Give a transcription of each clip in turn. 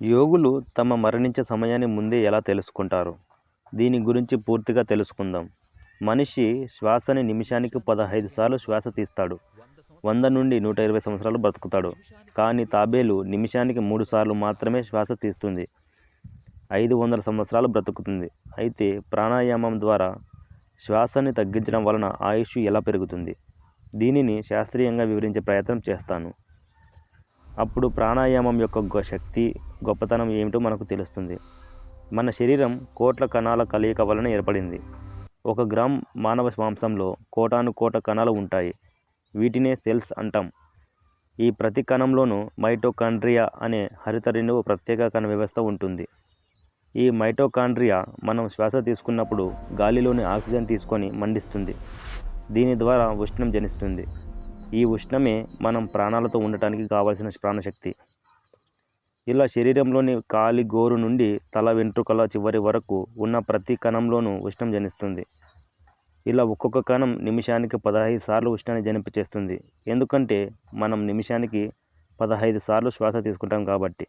యోగులు తమ మరణించే సమయాన్ని ముందే ఎలా తెలుసుకుంటారు? దీని గురించి పూర్తిగా తెలుసుకుందాం. మనిషి శ్వాసని నిమిషానికి పదహైదు సార్లు శ్వాస తీస్తాడు. వంద నుండి నూట ఇరవై సంవత్సరాలు బ్రతుకుతాడు కానీ తాబేలు నిమిషానికి మూడు సార్లు మాత్రమే శ్వాస తీస్తుంది. ఐదు వందల సంవత్సరాలు బ్రతుకుతుంది. అయితే ప్రాణాయామం ద్వారా శ్వాసని తగ్గించడం వలన ఆయుష్ ఎలా పెరుగుతుంది? దీనిని శాస్త్రీయంగా వివరించే ప్రయత్నం చేస్తాను. అప్పుడు ప్రాణాయామం యొక్క గొ శక్తి గొప్పతనం ఏమిటో మనకు తెలుస్తుంది. మన శరీరం కోట్ల కణాల కలయిక వలన ఏర్పడింది. ఒక గ్రామ్ మానవ మాంసంలో కోటాను కోట కణాలు ఉంటాయి. వీటినే సెల్స్ అంటాం. ఈ ప్రతి కణంలోనూ మైటోకాండ్రియా అనే హరిత ప్రత్యేక కణ వ్యవస్థ ఉంటుంది. ఈ మైటోకాండ్రియా మనం శ్వాస తీసుకున్నప్పుడు గాలిలోని ఆక్సిజన్ తీసుకొని మండిస్తుంది. దీని ద్వారా ఉష్ణం జనిస్తుంది. ఈ ఉష్ణమే మనం ప్రాణాలతో ఉండటానికి కావలసిన ప్రాణశక్తి. ఇలా శరీరంలోని కాలి గోరు నుండి తల వెంట్రుకల చివరి వరకు ఉన్న ప్రతి కణంలోనూ ఉష్ణం జనిస్తుంది. ఇలా ఒక్కొక్క కణం నిమిషానికి పదహైదు సార్లు ఉష్ణాన్ని జనిపించేస్తుంది ఎందుకంటే మనం నిమిషానికి పదహైదు సార్లు శ్వాస తీసుకుంటాం కాబట్టి.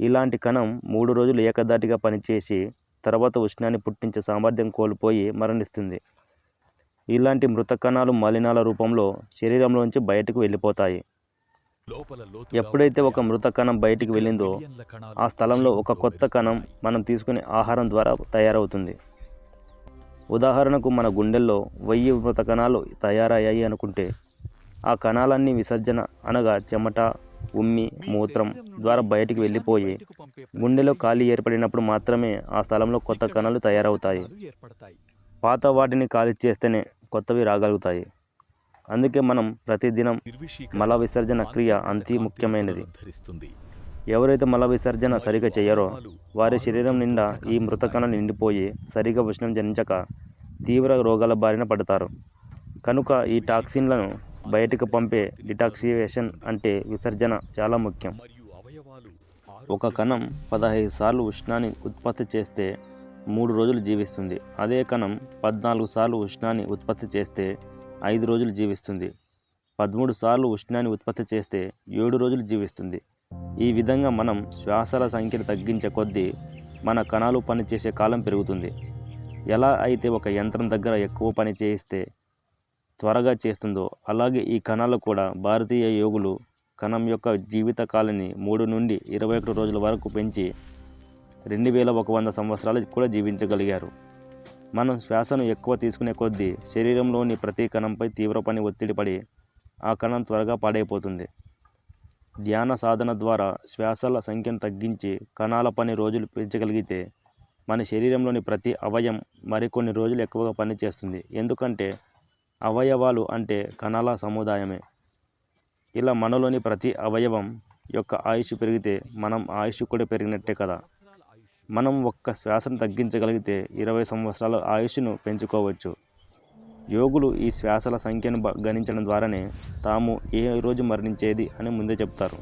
ఇలాంటి కణం మూడు రోజులు ఏకదాటిగా పనిచేసి తర్వాత ఉష్ణాన్ని పుట్టించే సామర్థ్యం కోల్పోయి మరణిస్తుంది. ఇలాంటి మృత కణాలు మలినాల రూపంలో శరీరంలోంచి బయటకు వెళ్ళిపోతాయి. ఎప్పుడైతే ఒక మృత కణం బయటికి వెళ్ళిందో ఆ స్థలంలో ఒక కొత్త కణం మనం తీసుకునే ఆహారం ద్వారా తయారవుతుంది. ఉదాహరణకు మన గుండెల్లో వెయ్యి మృత కణాలు తయారయ్యాయి అనుకుంటే ఆ కణాలన్నీ విసర్జన అనగా చెమట ఉమ్మి మూత్రం ద్వారా బయటికి వెళ్ళిపోయి గుండెలో ఖాళీ ఏర్పడినప్పుడు మాత్రమే ఆ స్థలంలో కొత్త కణాలు తయారవుతాయి. పాత వాటిని ఖాళీ చేస్తేనే కొత్తవి రాగలుగుతాయి. అందుకే మనం ప్రతిదినం మల విసర్జన క్రియ అతి ముఖ్యమైనది. ఎవరైతే మల విసర్జన సరిగా చేయరో వారి శరీరం నిండా ఈ మృత కణాలు నిండిపోయి సరిగా ఉష్ణం జనించక తీవ్ర రోగాల బారిన పడతారు. కనుక ఈ టాక్సిన్లను బయటకు పంపే డిటాక్సివేషన్ అంటే విసర్జన చాలా ముఖ్యం. ఒక కణం పదహైదు సార్లు ఉష్ణాన్ని ఉత్పత్తి చేస్తే మూడు రోజులు జీవిస్తుంది. అదే కణం పద్నాలుగు సార్లు ఉష్ణాన్ని ఉత్పత్తి చేస్తే ఐదు రోజులు జీవిస్తుంది. పదమూడు సార్లు ఉష్ణాన్ని ఉత్పత్తి చేస్తే ఏడు రోజులు జీవిస్తుంది. ఈ విధంగా మనం శ్వాసల సంఖ్యను తగ్గించే కొద్దీ మన కణాలు పనిచేసే కాలం పెరుగుతుంది. ఎలా అయితే ఒక యంత్రం దగ్గర ఎక్కువ పని చేయిస్తే త్వరగా చేస్తుందో అలాగే ఈ కణాలు కూడా భారతీయ యోగులు కణం యొక్క జీవిత మూడు నుండి ఇరవై ఒకటి రోజుల వరకు పెంచి రెండు వేల ఒక వంద సంవత్సరాలు కూడా జీవించగలిగారు. మనం శ్వాసను ఎక్కువ తీసుకునే కొద్దీ శరీరంలోని ప్రతి కణంపై తీవ్ర పని ఒత్తిడి పడి ఆ కణం త్వరగా పాడైపోతుంది. ధ్యాన సాధన ద్వారా శ్వాసల సంఖ్యను తగ్గించి కణాల పని రోజులు పెంచగలిగితే మన శరీరంలోని ప్రతి అవయం మరికొన్ని రోజులు ఎక్కువగా పనిచేస్తుంది. ఎందుకంటే అవయవాలు అంటే కణాల సముదాయమే. ఇలా మనలోని ప్రతి అవయవం యొక్క ఆయుష్ పెరిగితే మనం ఆయుష్ కూడా పెరిగినట్టే కదా. మనం ఒక్క శ్వాసను తగ్గించగలిగితే ఇరవై సంవత్సరాల ఆయుష్ను పెంచుకోవచ్చు. యోగులు ఈ శ్వాసల సంఖ్యను గణించడం ద్వారానే తాము ఏ రోజు మరణించేది అని ముందే చెప్తారు.